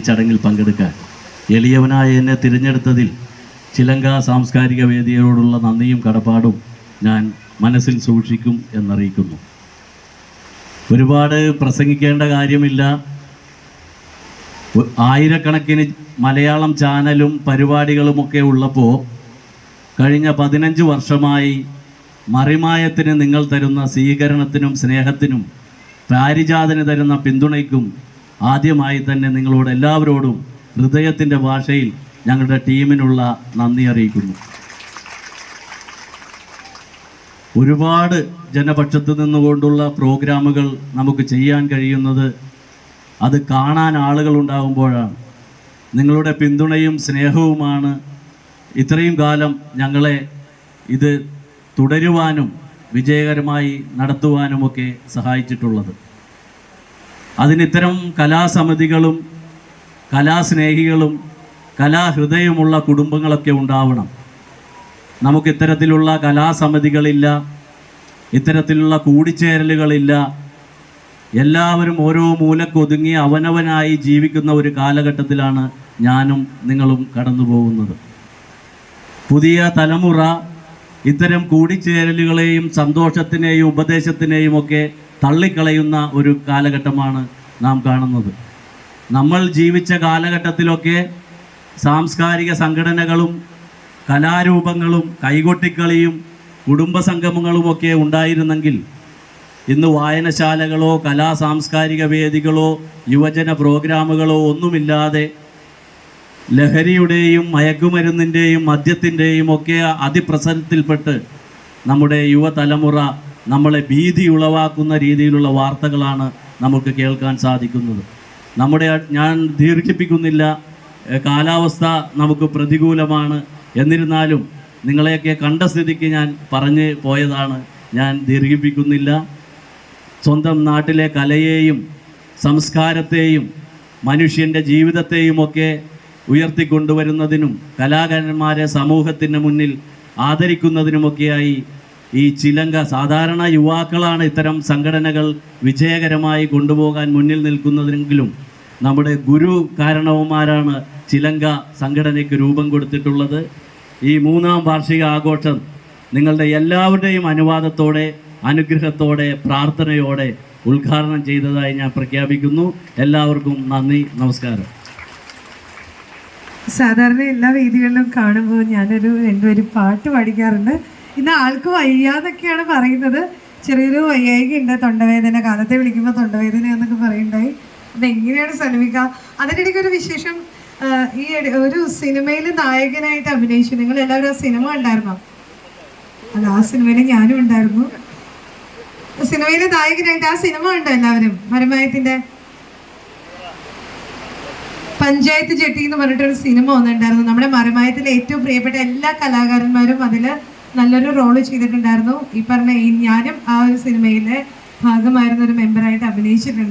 ചടങ്ങിൽ പങ്കെടുക്കാൻ. എളിയവനായ എന്നെ തിരഞ്ഞെടുത്തതിൽ ചിലങ്ക സാംസ്കാരിക വേദിയോടുള്ള നന്ദിയും കടപ്പാടും ഞാൻ മനസ്സിൽ സൂക്ഷിക്കും എന്നറിയിക്കുന്നു. ഒരുപാട് പ്രസംഗിക്കേണ്ട കാര്യമില്ല. ആയിരക്കണക്കിന് മലയാളം ചാനലും പരിപാടികളുമൊക്കെ ഉള്ളപ്പോൾ കഴിഞ്ഞ പതിനഞ്ച് വർഷമായി മറിമായത്തിന് നിങ്ങൾ തരുന്ന സ്വീകരണത്തിനും സ്നേഹത്തിനും പാരിജാതന് തരുന്ന പിന്തുണയ്ക്കും ആദ്യമായി തന്നെ നിങ്ങളോട് എല്ലാവരോടും ഹൃദയത്തിന്റെ ഭാഷയിൽ ഞങ്ങളുടെ ടീമിനുള്ള നന്ദി അറിയിക്കുന്നു. ഒരുപാട് ജനപക്ഷത്ത് നിന്നുകൊണ്ടുള്ള പ്രോഗ്രാമുകൾ നമുക്ക് ചെയ്യാൻ കഴിയുന്നത് അത് കാണാൻ ആളുകൾ ഉണ്ടാകുമ്പോഴാണ് നിങ്ങളുടെ പിന്തുണയും സ്നേഹവുമാണ് ഇത്രയും കാലം ഞങ്ങളെ ഇത് തുടരുവാനും വിജയകരമായി നടത്തുവാനുമൊക്കെ സഹായിച്ചിട്ടുള്ളത്. അതിനിത്തരം കലാസമിതികളും കലാസ്നേഹികളും കലാഹൃദയമുള്ള കുടുംബങ്ങളൊക്കെ ഉണ്ടാവണം. നമുക്ക് ഇത്തരത്തിലുള്ള കലാസമിതികളില്ല ഇത്തരത്തിലുള്ള കൂടിച്ചേരലുകളില്ല. എല്ലാവരും ഓരോ മൂലക്കൊതുങ്ങി അവനവനായി ജീവിക്കുന്ന ഒരു കാലഘട്ടത്തിലാണ് ഞാനും നിങ്ങളും കടന്നു പോകുന്നത് പുതിയ തലമുറ ഇത്തരം കൂടിച്ചേരലുകളെയും സന്തോഷത്തിനെയും ഉപദേശത്തിനെയും ഒക്കെ തള്ളിക്കളയുന്ന ഒരു കാലഘട്ടമാണ് നാം കാണുന്നത്. നമ്മൾ ജീവിച്ച കാലഘട്ടത്തിലൊക്കെ സാംസ്കാരിക സംഘടനകളും കലാരൂപങ്ങളും കൈകൊട്ടിക്കളിയും കുടുംബസംഗമങ്ങളുമൊക്കെ ഉണ്ടായിരുന്നെങ്കിൽ ഇന്ന് വായനശാലകളോ കലാ സാംസ്കാരിക വേദികളോ യുവജന പ്രോഗ്രാമുകളോ ഒന്നുമില്ലാതെ ലഹരിയുടെയും മയക്കുമരുന്നിന്റെയും മദ്യത്തിന്റെയും ഒക്കെ അതിപ്രസരത്തിൽപ്പെട്ട് നമ്മുടെ യുവതലമുറ നമ്മളെ ഭീതി ഉളവാക്കുന്ന രീതിയിലുള്ള വാർത്തകളാണ് നമുക്ക് കേൾക്കാൻ സാധിക്കുന്നത്. നമ്മുടെ ഞാൻ ദീർഘിപ്പിക്കുന്നില്ല കാലാവസ്ഥ നമുക്ക് പ്രതികൂലമാണ്. എന്നിരുന്നാലും നിങ്ങളെയൊക്കെ കണ്ട സ്ഥിതിക്ക് ഞാൻ പറഞ്ഞ് പോയതാണ്. ഞാൻ ദീർഘിപ്പിക്കുന്നില്ല. സ്വന്തം നാട്ടിലെ കലയെയും സംസ്കാരത്തെയും മനുഷ്യന്റെ ജീവിതത്തെയുമൊക്കെ ഉയർത്തിക്കൊണ്ടുവരുന്നതിനും കലാകാരന്മാരെ സമൂഹത്തിന് മുന്നിൽ ആദരിക്കുന്നതിനുമൊക്കെയായി ഈ ചിലങ്ക സാധാരണ യുവാക്കളാണ് ഇത്തരം സംഘടനകൾ വിജയകരമായി കൊണ്ടുപോകാൻ മുന്നിൽ നിൽക്കുന്നതെങ്കിലും നമ്മുടെ ഗുരു കാരണവന്മാരാണ് ചിലങ്ക സംഘടനയ്ക്ക് രൂപം കൊടുത്തിട്ടുള്ളത്. ഈ മൂന്നാം വാർഷിക ആഘോഷം നിങ്ങളുടെ എല്ലാവരുടെയും അനുവാദത്തോടെ അനുഗ്രഹത്തോടെ പ്രാർത്ഥനയോടെ ഉദ്ഘാടനം ചെയ്തതായി ഞാൻ പ്രഖ്യാപിക്കുന്നു. എല്ലാവർക്കും നന്ദി നമസ്കാരം. സാധാരണ എല്ലാ വേദികളിലും കാണുമ്പോൾ ഞാനൊരു രണ്ടുപേരും പാട്ട് പഠിക്കാറുണ്ട് ഇന്ന് ആൾക്ക് വയ്യാതൊക്കെയാണ് പറയുന്നത്. ചെറിയൊരു വയ്യായിക ഉണ്ട് തൊണ്ടവേദന കാലത്തെ വിളിക്കുമ്പോൾ തൊണ്ടവേദന എന്നൊക്കെ പറയുണ്ടായി അപ്പം എങ്ങനെയാണ് സലമിക്ക അതിനിടയ്ക്ക് ഒരു വിശേഷം ഈ ഒരു സിനിമയിൽ നായകനായിട്ട് അഭിനയിച്ചു. നിങ്ങൾ എല്ലാവരും ആ സിനിമ ഉണ്ടായിരുന്നോ അല്ല ആ സിനിമയിൽ ഞാനും ഉണ്ടായിരുന്നു. സിനിമയിലെ നായകനായിട്ട് ആ സിനിമ ഉണ്ടോ എല്ലാവരും? മരമായത്തിന്റെ പഞ്ചായത്ത് ജെട്ടി എന്ന് പറഞ്ഞിട്ടൊരു സിനിമ ഒന്നുണ്ടായിരുന്നു നമ്മുടെ മരമായത്തിലെ ഏറ്റവും പ്രിയപ്പെട്ട എല്ലാ കലാകാരന്മാരും അതിൽ നല്ലൊരു റോൾ ചെയ്തിട്ടുണ്ടായിരുന്നു. ഈ പറഞ്ഞ ഈ ഞാനും ആ ഒരു സിനിമയിലെ ഭാഗമായിരുന്ന ഒരു മെമ്പറായിട്ട് അഭിനയിച്ചിട്ടുണ്ട്.